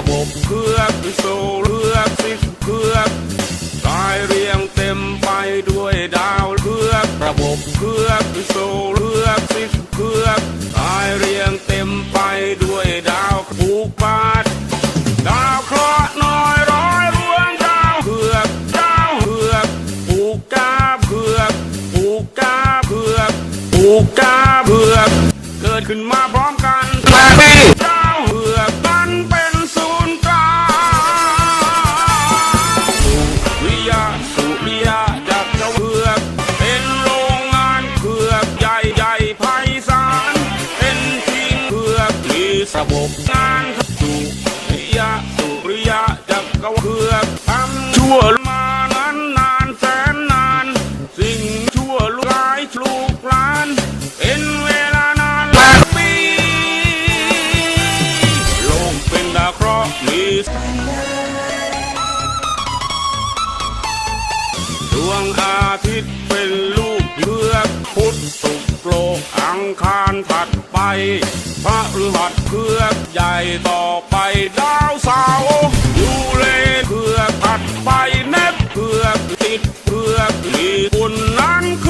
ระบบเพือกโซเลือกสิบเพือกรายเรียงเต็มไปด้วยดาวเพือกระบบเพือกโซเลือกสิบเพือกรายเรียงเต็มไปด้วยดาวผูกบาทดาวเคราะห์น้อยร้อยรวงดาวเผือกดาวเผือกผูกกาเผือกผูกกาเผือกผูกกาเผือกเกิดขึ้นมาพร้อมกันแต่ดา มีระบบงานสุริยะสุริยะจักรเผือทำชั่วมานั้นนานแสนนาน สิ่งชั่วร้ายลูกหลานเป็นเวลานานหลายปีโลกเป็นดาเคราะห์มีดวงอาทิตย์เป็นลูกเลือกพุทธ โลกอังคารถัดไป พระฤหัสเพื่อใหญ่ต่อไปดาวเสาร์ยูเลเพื่อถัดไปเนบเพื่อติดเพื่อกมีบุญนั้นคือ